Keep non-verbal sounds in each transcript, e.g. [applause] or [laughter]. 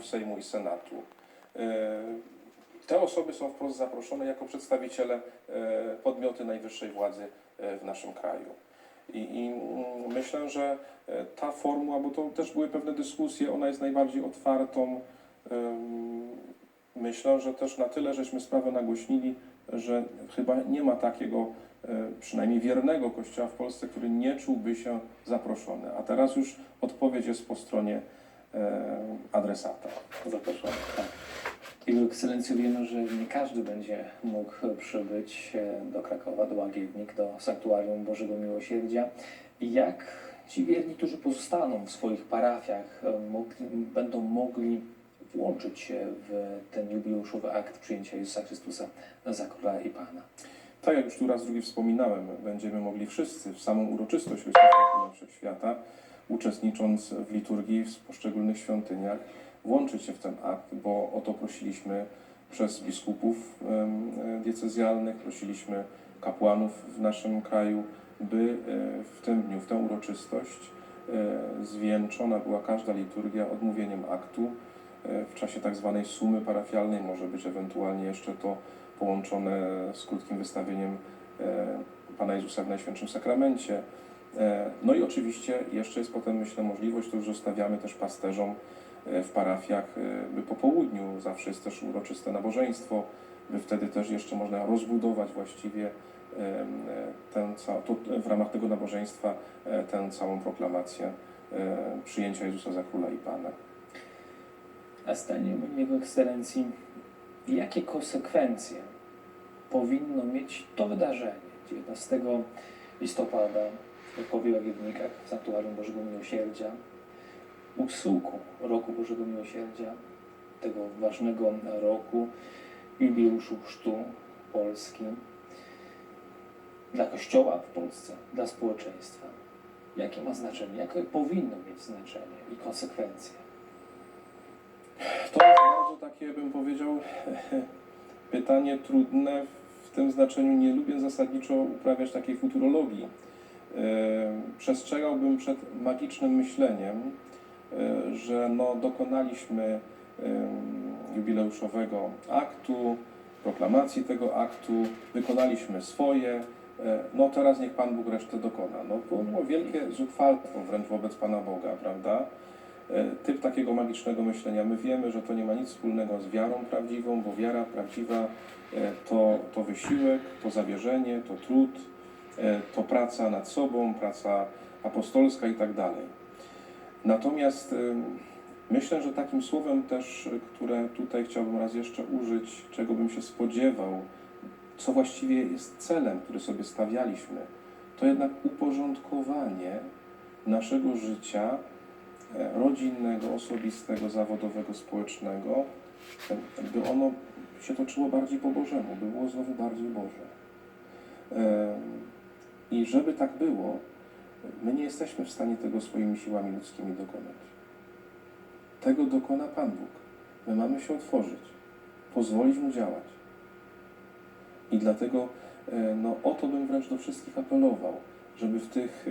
członków Sejmu i Senatu. E, Te osoby są wprost zaproszone jako przedstawiciele e, podmioty najwyższej władzy e, w naszym kraju. I, I myślę, że ta formuła, bo to też były pewne dyskusje, ona jest najbardziej otwartą. Myślę, że też na tyle żeśmy sprawę nagłośnili, że chyba nie ma takiego przynajmniej wiernego kościoła w Polsce, który nie czułby się zaproszony. A teraz już odpowiedź jest po stronie adresata. Zapraszam. Tak. Jego ekscelencjo wiemy, że nie każdy będzie mógł przybyć e, do Krakowa, do Łagiewnik, do Sanktuarium Bożego Miłosierdzia. Jak ci wierni, którzy pozostaną w swoich parafiach, e, mogli, będą mogli włączyć się w ten jubileuszowy akt przyjęcia Jezusa Chrystusa za Króla i Pana? Tak jak już tu raz drugi wspominałem, będziemy mogli wszyscy w samą uroczystość Chrystusa Króla Wszechświata, uczestnicząc w liturgii w poszczególnych świątyniach, włączyć się w ten akt, bo o to prosiliśmy przez biskupów diecezjalnych, prosiliśmy kapłanów w naszym kraju, by e, w tym dniu, w tę uroczystość e, zwieńczona była każda liturgia odmówieniem aktu e, w czasie tak zwanej sumy parafialnej, może być ewentualnie jeszcze to połączone z krótkim wystawieniem Pana Jezusa w Najświętszym Sakramencie. E, No i oczywiście jeszcze jest potem, myślę, możliwość, to już zostawiamy też pasterzom e, w parafiach, e, by po południu zawsze jest też uroczyste nabożeństwo, by wtedy też jeszcze można rozbudować właściwie to, w ramach tego nabożeństwa tę całą proklamację przyjęcia Jezusa za Króla i Pana. A zdaniem Jego Ekscelencji, jakie konsekwencje powinno mieć to wydarzenie 19 listopada w Powie Łagiewnikach w Sanktuarium Bożego Miłosierdzia, u schyłku Roku Bożego Miłosierdzia, tego ważnego roku, jubileuszu chrztu Polski, dla Kościoła w Polsce, dla społeczeństwa. Jakie ma znaczenie? Jakie powinno mieć znaczenie i konsekwencje? To jest bardzo takie, bym powiedział, [laughs] pytanie trudne w tym znaczeniu. Nie lubię zasadniczo uprawiać takiej futurologii. E, Przestrzegałbym przed magicznym myśleniem, e, że no, dokonaliśmy em, jubileuszowego aktu, proklamacji tego aktu, wykonaliśmy swoje, e, no teraz niech Pan Bóg resztę dokona. No to było wielkie zuchwalstwo wręcz wobec Pana Boga, prawda? E, typ takiego magicznego myślenia. My wiemy, że to nie ma nic wspólnego z wiarą prawdziwą, bo wiara prawdziwa e, to, to wysiłek, to zawierzenie, to trud, e, to praca nad sobą, praca apostolska i tak dalej. Natomiast em, myślę, że takim słowem też, e, które tutaj chciałbym raz jeszcze użyć, czego bym się spodziewał, co właściwie jest celem, który sobie stawialiśmy, to jednak uporządkowanie naszego życia e, rodzinnego, osobistego, zawodowego, społecznego, e, by ono się toczyło bardziej po Bożemu, by było znowu bardziej Boże. I żeby tak było, my nie jesteśmy w stanie tego swoimi siłami ludzkimi dokonać. Tego dokona Pan Bóg. My mamy się otworzyć, pozwolić Mu działać. I dlatego e, no, o to bym wręcz do wszystkich apelował, żeby w tych,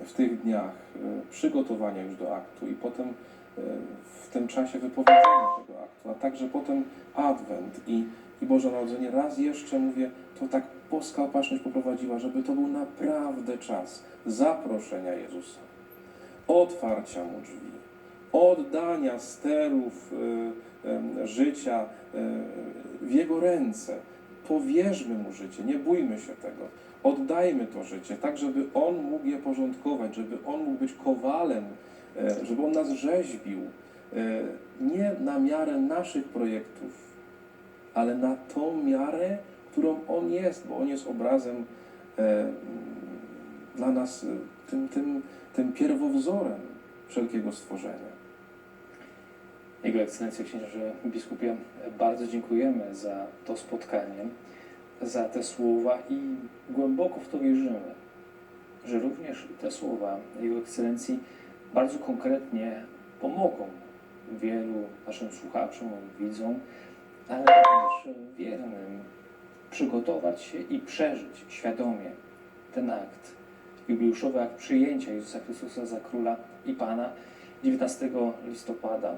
e, w tych dniach e, przygotowania już do aktu i potem w tym czasie wypowiedzenia tego aktu, a także potem Adwent i, i Boże Narodzenie, raz jeszcze mówię, to tak boska opatrzność poprowadziła, żeby to był naprawdę czas zaproszenia Jezusa, otwarcia Mu drzwi, oddania sterów e, em, życia e, w Jego ręce. Powierzmy Mu życie, nie bójmy się tego. Oddajmy to życie, tak żeby On mógł je porządkować, żeby On mógł być kowalem, e, żeby On nas rzeźbił. e, Nie na miarę naszych projektów, ale na tą miarę, którą On jest, bo On jest obrazem e, dla nas, e, tym, tym, tym pierwowzorem wszelkiego stworzenia. Jego Ekscelencjo Księżyże Biskupie, bardzo dziękujemy za to spotkanie, za te słowa i głęboko w to wierzymy, że również te słowa Jego Ekscelencji bardzo konkretnie pomogą wielu naszym słuchaczom, widzom, ale również wiernym przygotować się i przeżyć świadomie ten akt, jubileuszowy akt przyjęcia Jezusa Chrystusa za Króla i Pana 19 listopada